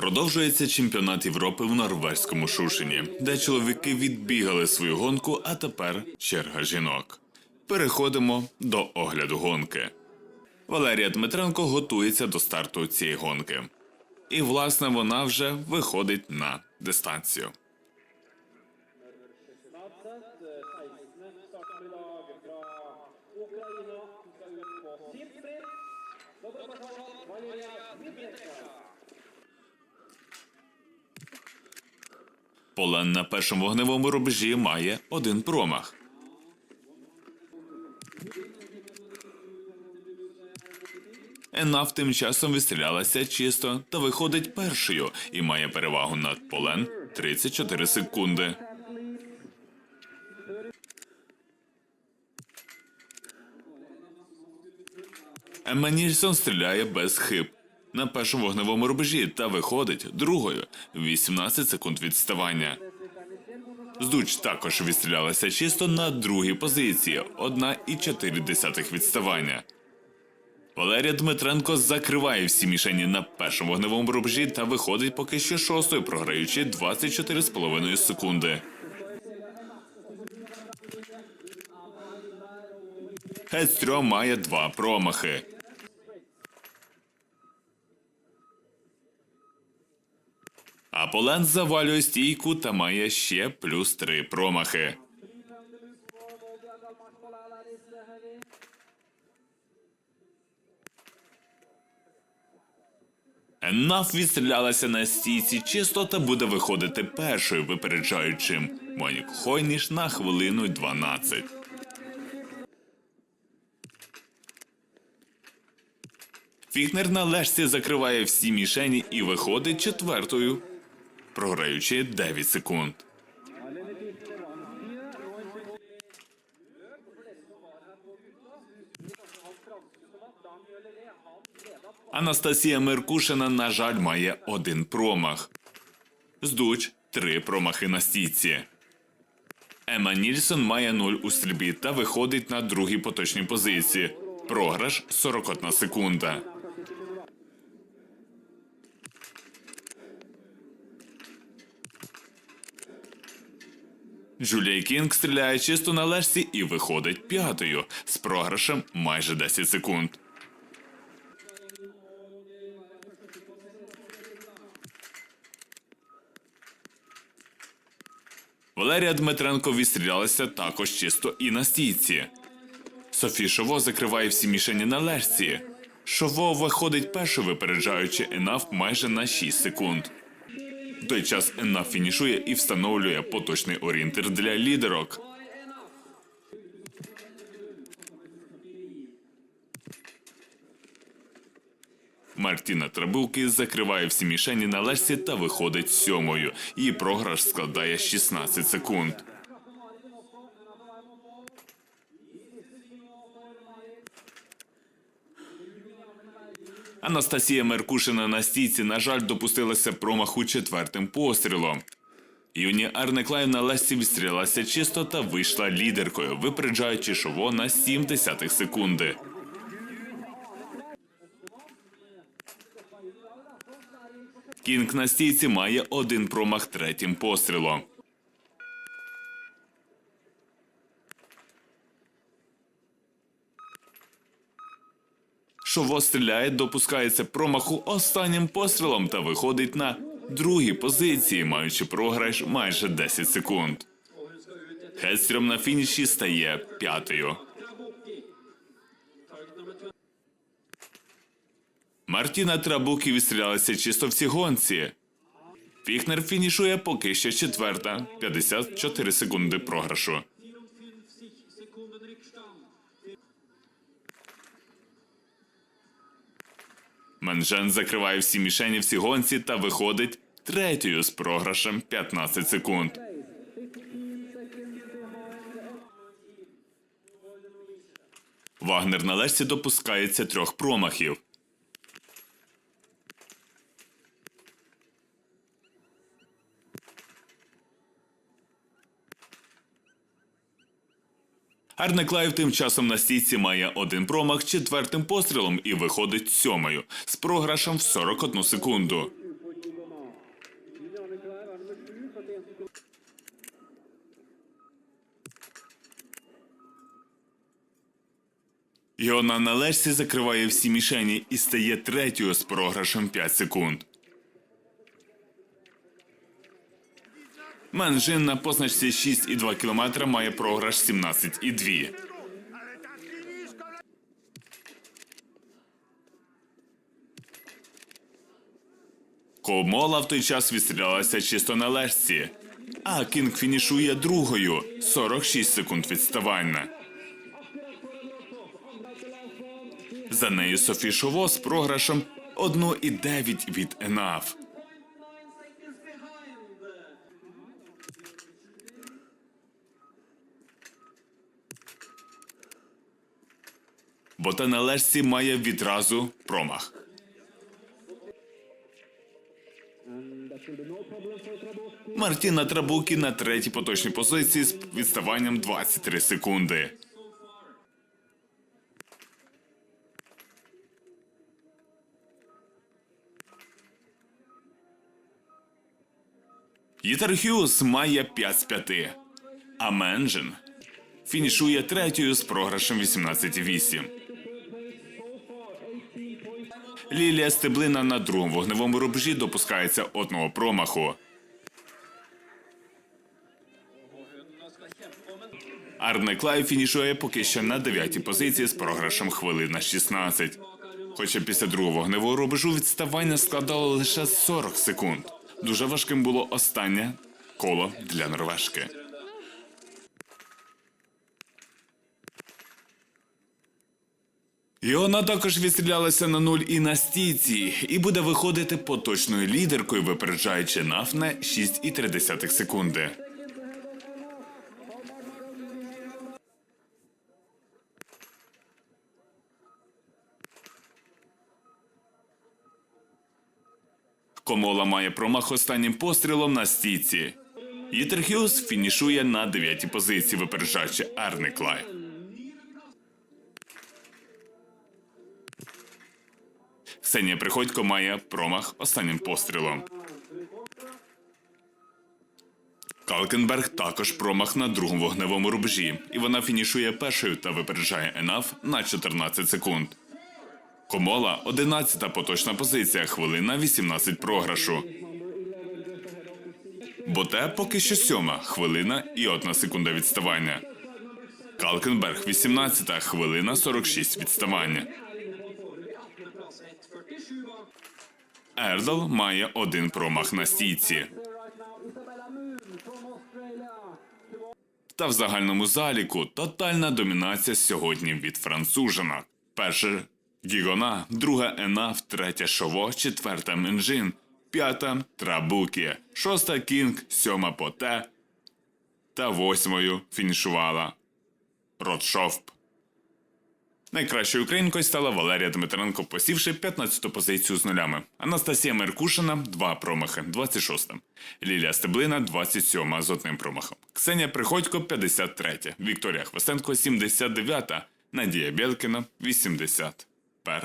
Продовжується чемпіонат Європи в норвезькому Шушині, де чоловіки відбігали свою гонку, а тепер черга жінок. Переходимо до огляду гонки. Валерія Дмитренко готується до старту цієї гонки. І, власне, вона вже виходить на дистанцію. Полен на першому вогневому рубежі має один промах. Енаф тим часом відстрілялася чисто та виходить першою і має перевагу над Полен 34 секунди. Емма стріляє без хиб на першому вогневому рубежі та виходить другою 18 секунд відставання. Здуч також відстрілялася чисто на другій позиції 1,4 відставання. Валерія Дмитренко закриває всі мішені на першому вогневому рубежі та виходить поки що шостою, програючи 24,5 секунди. Хедстрьом має два промахи. А Полен завалює стійку та має ще плюс три промахи. Енаф відстрілялася на стійці чисто та буде виходити першою, випереджаючи Моніку Хойніш на хвилину 12. Фігнер на лежці закриває всі мішені і виходить четвертою, програючи 9 секунд. Анастасія Меркушина, на жаль, має один промах. Здуч три промахи на стійці. Ема Нільсон має 0 у стрільбі та виходить на другій поточній позиції. Програш 41 секунда. Джулія Кінг стріляє чисто на лежці і виходить п'ятою з програшем майже 10 секунд. Валерія Дмитренко відстрілялася також чисто і на стійці. Софі Шово закриває всі мішені на лежці. Шово виходить першою, випереджаючи Енаф майже на 6 секунд. Той час Енна фінішує і встановлює поточний орієнтир для лідерок. Мартіна Трабулки закриває всі мішені на лесі та виходить сьомою. Її програш складає 16 секунд. Анастасія Меркушина на стійці, на жаль, допустилася промаху четвертим пострілом. Юні Арне Клайн на лесці відстрілилася чисто та вийшла лідеркою, випереджаючи шово на 7 десятих секунди. Кінг на стійці має один промах третім пострілом. Шово стріляє, допускається промаху останнім пострілом та виходить на другій позиції, маючи програш майже 10 секунд. Хедстрем на фініші стає п'ятою. Мартіна Трабукі відстрілялася чисто в цій гонці. Фіхнер фінішує поки що четверта, 54 секунди програшу. Менжен закриває всі мішені в цій гонці та виходить третьою з програшем 15 секунд. Вагнер на Лесі допускається трьох промахів. Арнаклаєв тим часом на стійці має один промах четвертим пострілом і виходить сьомою з програшем в 41 секунду. Йона на лежці закриває всі мішені і стає третьою з програшем 5 секунд. Менжин на позначці 6,2 км має програш 17,2. Комола в той час відстрілялася чисто на лежці, а Кінг фінішує другою 46 секунд відставання. За нею Софі Шово з програшем 1,9 від ЕНАФ. Бо та на лежці має відразу промах. Мартіна Трабукі на третій поточній позиції з відставанням 23 секунди. Єтер Хьюз має 5 з 5, а Менджин фінішує третьою з програшем 18-8. Лілія Стеблина на другому вогневому рубежі допускається одного промаху. Арне Клай фінішує поки що на дев'ятій позиції з програшем хвилина 16. Хоча після другого вогневого рубежу відставання складало лише 40 секунд. Дуже важким було останнє коло для норвежки. І вона також відстрілялася на нуль і на стійці, і буде виходити поточною лідеркою, випереджаючи нафне 6,3 секунди. Комола має промах останнім пострілом на стійці. Єтерхіус фінішує на дев'ятій позиції, випереджаючи Арне Ксенія Приходько має промах останнім пострілом. Калкенберг також промах на другому вогневому рубежі, і вона фінішує першою та випереджає Енаф на 14 секунд. Комола 11-та поточна позиція, хвилина 18 програшу. Боте поки що сьома хвилина і одна секунда відставання. Калкенберг 18-та хвилина 46 відставання. Ердл має один промах на стійці. Та в загальному заліку тотальна домінація сьогодні від француженок. Перше Гігона, друга Енаф, третя Шово, четверта Менджин, п'ята Трабукі, шоста Кінг, сьома Поте та восьмою фінішувала Ротшофп. Найкращою українкою стала Валерія Дмитренко, посівши 15-ту позицію з нулями. Анастасія Меркушина 2 промахи, 26. Лілія Стеблина 27 з одним промахом. Ксенія Приходько 53. Вікторія Хвостенко 79. Надія Бєлкіна 81.